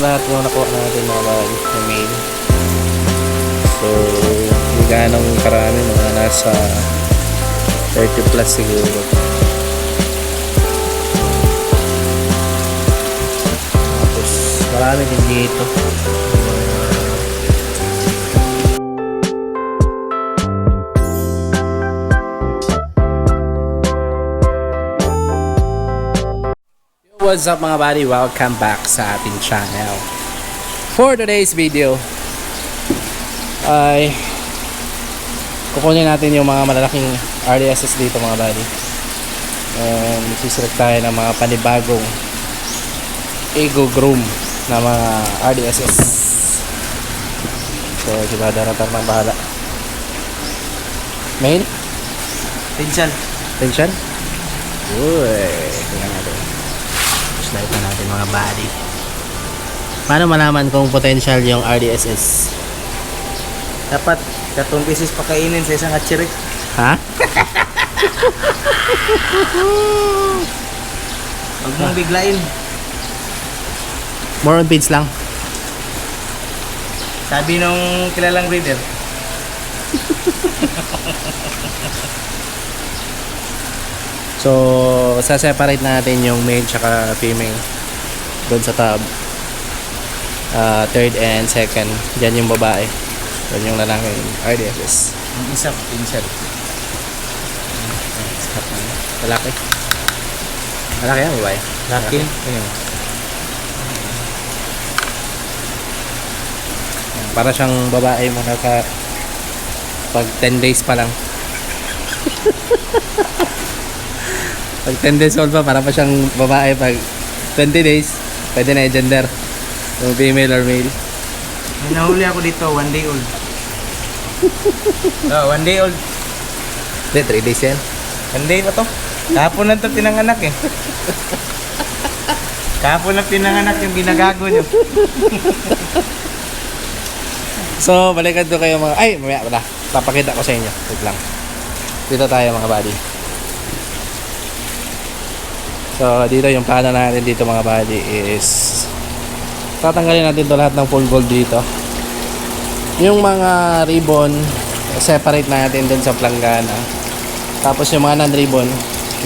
Lahat yung nakuha natin mga bali na mail. So, hindi ganong karami, mga nasa 30 plus siguro. Tapos, marami din dito. What's up mga buddy? Welcome back sa ating channel. For today's video ay kukunin natin yung mga malalaking RDSS dito mga buddy. And siselect tayo ng mga panibagong Ego Groom na mga RDSS. So, si Bada na ng bahala. Main? Pinsyan. Tension? Uy, tingnan natin. Slide na natin mga body. Paano malaman kung potential yung RDSS? Dapat katong pieces pakainin sa isang atsiri. Ha? Huwag mong biglain. More on page lang. Sabi nung kilalang breeder. So, sa-separate natin yung male tsaka female doon sa tab. Ah, third and second. Diyan yung babae. Doon yung lalaki yung RDSS. Ang isa pinsyan. Lalaki. Lalaki yan, babae. Laki. Ayun. Para siyang babae mo naka pag 10 days pa lang. pag 10 days old pa, para pa siyang babae pag 20 days, pwede na i-gender. Yung female or male. May nahuli ako dito, one day old. oh, one day old. Hindi, 3 days yan. One day pa to. Kahapon lang to pinanganak eh. Kahapon lang pinanganak yung binagago nyo. So, balikan ko kayo mga... Ay, mamaya pala. Papakita ko sa inyo. Wait lang. Dito tayo mga buddy. So, dito yung plano natin dito mga buddy is tatanggalin natin to lahat ng full gold dito. Yung mga ribbon, separate natin dun sa planggana. Tapos yung mga non-ribbon,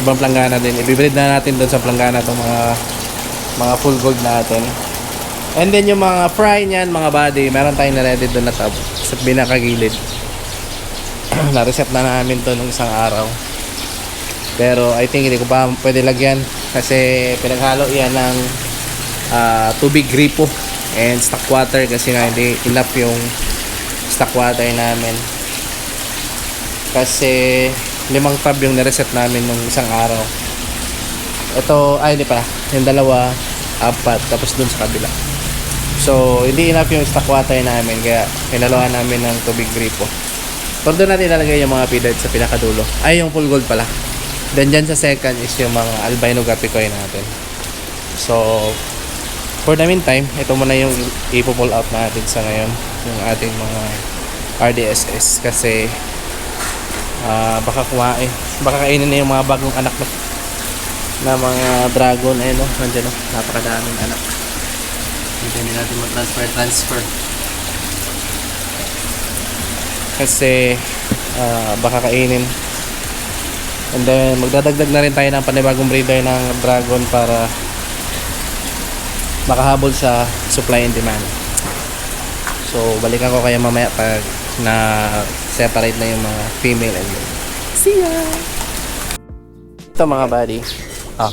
ibang planggana din. Ibibreed na natin dun sa planggana itong mga mga full gold natin. And then yung mga fry niyan, mga body, meron tayong na-ready doon na tab sa binakagilid. Na-reset na namin to nung isang araw. Pero I think hindi ko pa pwede lagyan kasi pinaghalo yan ng ah, tubig gripo and stock water kasi nga hindi enough yung stock water namin. Kasi limang tab yung na-reset namin nung isang araw. Ito, ay hindi pa. Yung dalawa, apat, tapos dun sa kabila. So, hindi enough yung stock water namin kaya pinaluhan namin ng tubig gripo. Pero doon natin ilalagay yung mga feeder sa pinakadulo. Ay, yung full gold pala. Then dyan sa second is yung mga albino gapicoy natin. So, for the meantime, ito muna yung ipo-pull out natin sa ngayon. Yung ating mga RDSS kasi ah, baka kumain. Baka kainin na yung mga bagong anak na, na mga dragon. Ayun o, nandiyan o. Napakadaming anak. Hindi din natin mag-transfer transfer. Kasi ah, baka kainin. And then magdadagdag na rin tayo ng panibagong breeder ng dragon para makahabol sa supply and demand. So balikan ko kayo mamaya pag na separate na yung mga female and male. See ya! Ito mga buddy. Ah.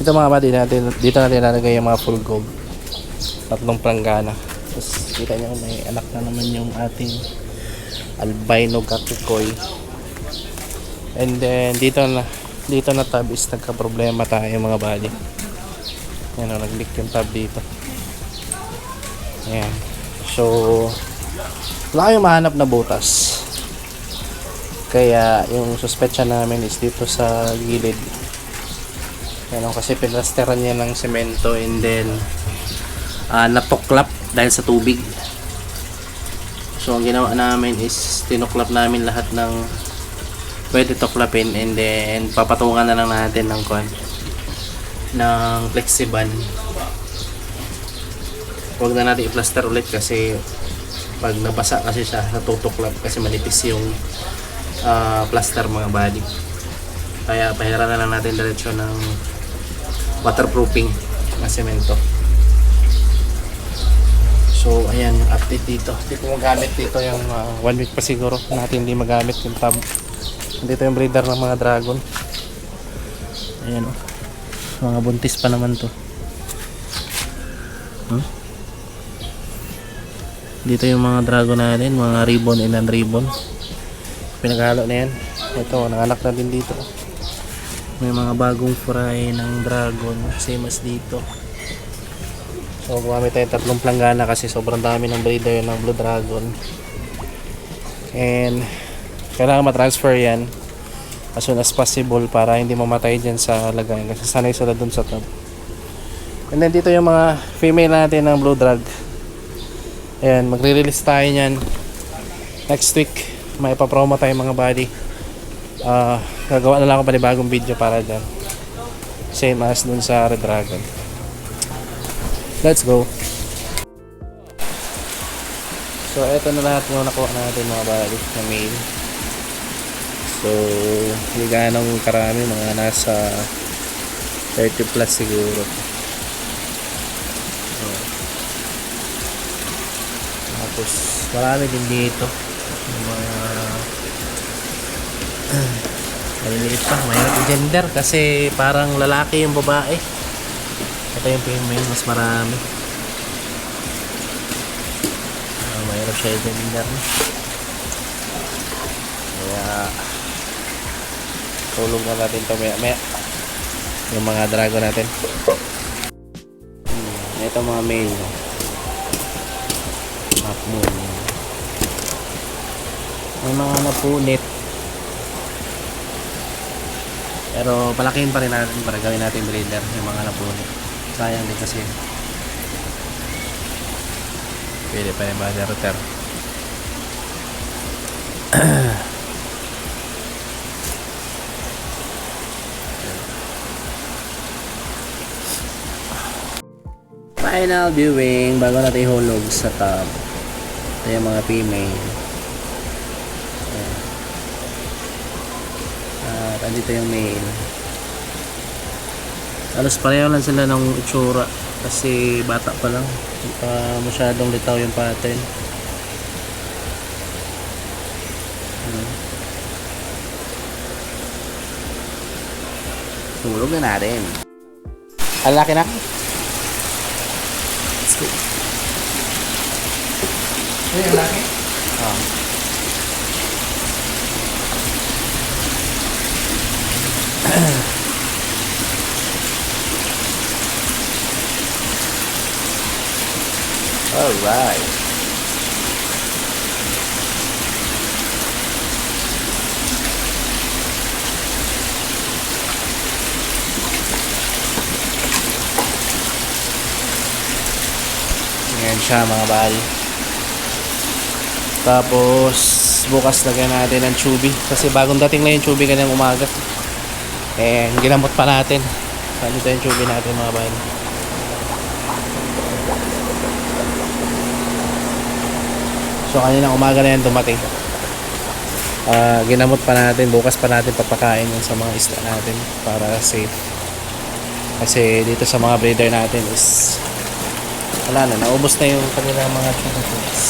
Ito mga buddy natin, dito natin lalagay yung mga full gold tatlong pranggana. Tapos kita nyo may anak na naman yung ating albino gapikoy. And then dito na dito na tab is nagka-problema tayo mga bali. Yan o, nag-leak yung tab dito. Ayan. So, wala kayong mahanap na butas. Kaya yung suspecha namin is dito sa gilid. Yan o, kasi pinasteran niya ng semento and then uh, natuklap dahil sa tubig. So ang ginawa namin is tinuklap namin lahat ng pwede tuklapin and then papatungan na lang natin ng kon ng flexiban huwag na natin i-plaster ulit kasi pag nabasa kasi siya, natutuklap kasi manipis yung ah, plaster mga body. Kaya pahiran na lang natin diretso ng waterproofing na semento. So, ayan, update dito. Hindi ko magamit dito yung one week pa siguro natin hindi magamit yung tab. Dito yung breeder ng mga dragon. Ayan oh. Mga buntis pa naman to. Hmm? Dito yung mga dragon natin, mga ribbon and non-ribbon. Pinaghalo na yan. Ito, nanganak na din dito. May mga bagong fry ng dragon, same as dito. So, gumamit tayo ng tatlong planggana kasi sobrang dami ng breeder ng Blue Dragon. And, kailangan matransfer yan as soon as possible para hindi mamatay dyan sa lagayan kasi sanay sila dun sa tub. And then dito yung mga female natin ng Blue Drag. Ayan, magre-release tayo niyan next week. May ipapromo tayo mga body. Ah, gagawa na lang ako panibagong video para dyan. Same as dun sa Red Dragon. Let's go. So, eto na lahat yung nakuha natin mga body na mail. So, hindi ganong karami, mga nasa 30 plus siguro. So, tapos, marami din dito. Mga maliliit pa, mayroon gender kasi parang lalaki yung babae. Ito yung female, mas marami. Ah, mayroon siya gender. Kaya, tulog na natin to maya maya. Yung mga dragon natin. Hmm, ito mga male no? half moon may mga napunit. Pero palakihin pa rin natin para gawin natin breeder yung mga napunit. Sayang din kasi. Pwede pa rin ba router final viewing bago natin ihulog sa tub ito yung mga female. At andito yung male. Alos pareho lang sila ng itsura. Kasi bata pa lang. Hindi pa masyadong litaw yung pattern. Tulog na natin. Ang laki na. Let's go. Ay, ang laki. Ah. All right. Ngayon siya mga bahal. Tapos bukas lagyan natin ng chubby kasi bagong dating na yung chubby kanyang umaga. Eh, ginamot pa natin. Saan ito yung chubby natin mga bahal. So kanina umaga na yan dumating. Ah, ginamot pa natin, bukas pa natin papakain yun sa mga isla natin para safe. Kasi dito sa mga breeder natin is wala na, naubos na yung kanilang mga chocolates.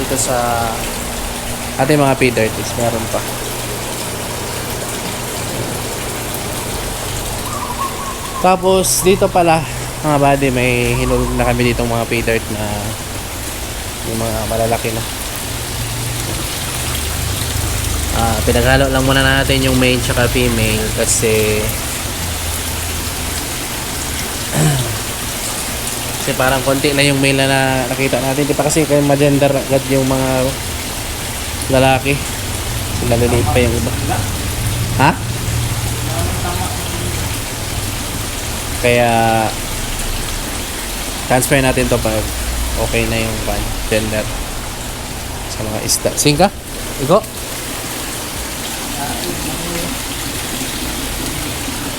Dito sa ating mga is meron pa. Tapos dito pala mga buddy may hinulog na kami ditong mga pay dirt na yung mga malalaki na. Ah, pinaghalo lang muna natin yung male tsaka female kasi kasi parang konti na yung male na nakita natin. Di pa kasi kayo magender agad yung mga lalaki. Sila liliit pa yung iba. Ha? Kaya transfer natin to pag okay na yung pan, gender sa mga isda. Singka? Iko?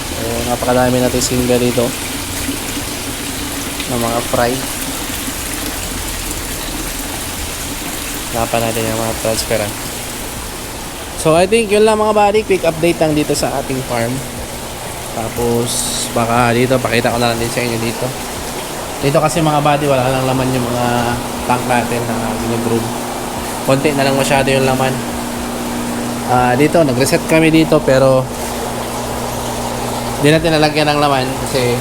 So, napakadami natin singa dito. Ng mga fry. Hanapan natin yung mga transparent. So I think yun lang mga buddy, quick update lang dito sa ating farm. Tapos baka dito, pakita ko na lang din sa inyo dito. Dito kasi mga buddy, wala lang laman yung mga tank natin na ginagroup. Konti na lang masyado yung laman. Ah, dito, nag-reset kami dito pero hindi natin nalagyan ng laman kasi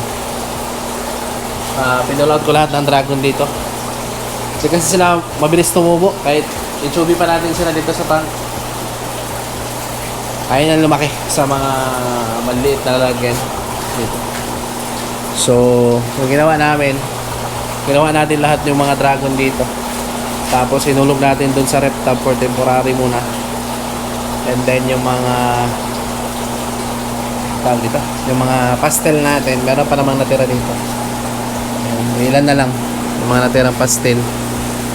ah pinullout ko lahat ng dragon dito. Kasi, kasi sila mabilis tumubo kahit i-chubby pa natin sila dito sa tank. Ayaw na lumaki sa mga maliit na lalagyan dito. So, yung ginawa namin, ginawa natin lahat yung mga dragon dito. Tapos inulog natin dun sa rep for temporary muna. And then yung mga tawag dito, yung mga pastel natin, meron pa namang natira dito. Ilan na lang yung mga natirang pastel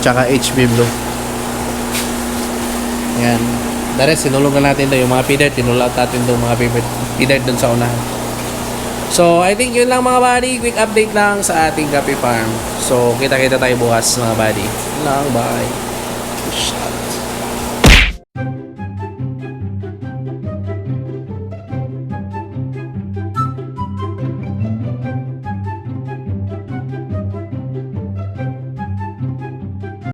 tsaka HB blue. Yan. The rest, sinulungan natin doon. Yung mga feeder, tinulot natin doon mga feeder, doon sa unahan. So, I think yun lang mga buddy. Quick update lang sa ating Gapi Farm. So, kita-kita tayo bukas mga buddy. Lang, bye.